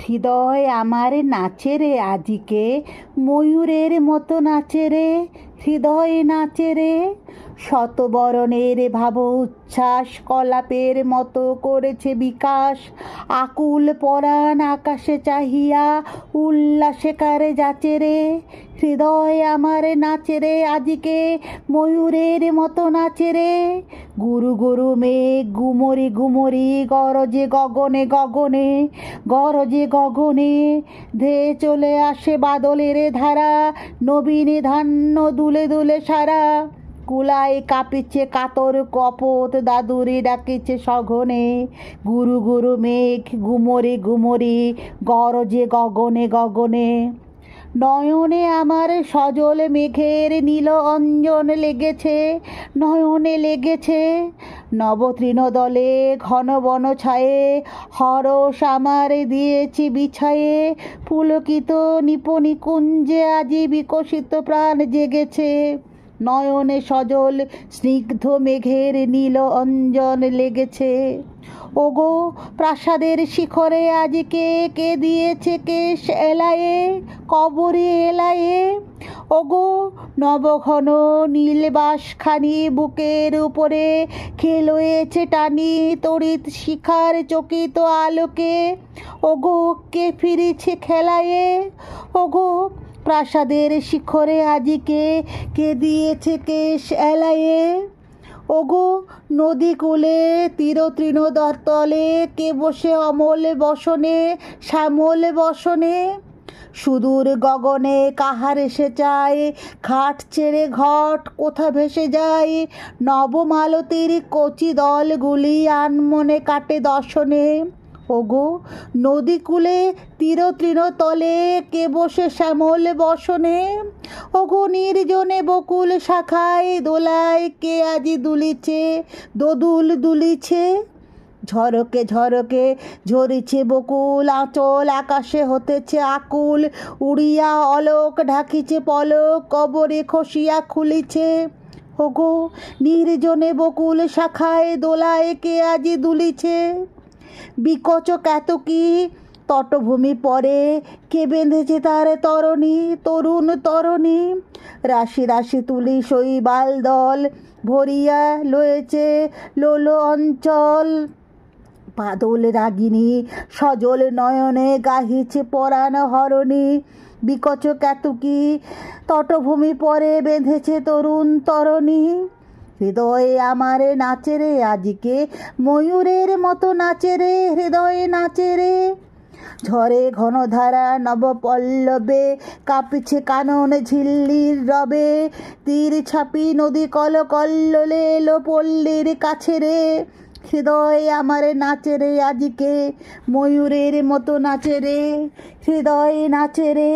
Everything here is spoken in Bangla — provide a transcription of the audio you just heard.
হৃদয় আমার নাচে রে আজিকে ময়ূরের মতো নাচে রে। হৃদয় নাচে রে। শতবরণের ভাব উচ্ছ্বাস কলাপের মতো করেছে বিকাশ। আকুল পরাণ আকাশে চাহিয়া উল্লাসে কারে যাচে রে। হৃদয় আমার নাচে রে, আজিকে ময়ূরের মতো নাচে রে। গুরু গুরু মেঘ গুমরি গুমরি, গরজে গগনে গগনে, গরজে গগনে, ধেয়ে চলে আসে বাদলের ধারা। নবীনে ধান্য দুলে দুলে সারা। কুলায় কাঁপিছে কাতর কপত, দাদুরে ডাকিছে সঘনে। গুরু গুরু মেঘ, গুমরে গুমরে, গরজে গগনে গগনে। নয়নে আমার সজল মেঘের নীল অঞ্জন লেগেছে, নয়নে লেগেছে। নবতৃণ দলে ঘন বন ছায়ে হরস আমার দিয়েছি বিছায়ে, পুলকিত নিপনি কুঞ্জে আজি বিকশিত প্রাণ জেগেছে। নয়নে সজল স্নিগ্ধ মেঘের নীল অঞ্জন লেগেছে। ওগো, প্রাসাদের শিখরে আজকে কে দিয়েছে কেশ এলায়ে কবরে এলায়ে ওগো, নবঘন নীলবাসখানি বুকের উপরে খেলোয়েছে টানি তড়িৎ শিখার চকিত আলোকে। ওগো, কে ফিরেছে খেলায়ে ওগো, প্রাসাদের শিখরে আজিকে কে দিয়েছে কেশ এলায়ে ওগো, নদী কূলে তীর দরতলে, কে বসে অমল বসনে, শ্যামল বসনে? সুদূর গগনে কাহার এসে চায় খাট ছেড়ে ঘট কোথা ভেসে যায়? নবমালতির কচি দলগুলি আনমনে কাটে দর্শনে। ওগো নদী কূলে তীর তলে কে বসে শ্যামল বসনে? ওগো, নির্জনে বকুল শাখায় দোলায় কে আজি দুলিছে, দোদুল দুলিছে? ঝরকে ঝরকে ঝরিছে বকুল, আঁচল আকাশে হতেছে আকুল, উড়িয়া অলোক ঢাকিছে পলক, কবরে খসিয়া খুলিছে। ওগো, নির্জনে বকুল শাখায় দোলায় কে আজি দুলিছে? বিকচ কেতকী তটভূমি পরে কে বেঁধেছে তার তরণী? তরুণ তরণী। রাশি রাশি তুলি শৈবাল দল ভরিয়া লয়েছে লোলো অঞ্চল। বাদল রাগিনী সজল নয়নে গাহিছে পরাণ হরণী। বিকচ কেতুকি তটভূমি পরে বেঁধেছে তরুণ তরণী। হৃদয়ে আমারে নাচে রে, আজকে ময়ূরের মতো নাচে রে, হৃদয়ে নাচে রে। ঝরে ঘনধারা নবপল্লবে, কাঁপিছে কানন ঝিল্লির রবে। তীর ছাপি নদী কল কল্লোলে এলো পল্লীর কাছে রে। হৃদয় আমারে নাচে রে, আজকে ময়ূরের মতো নাচে রে। হৃদয় নাচে রে।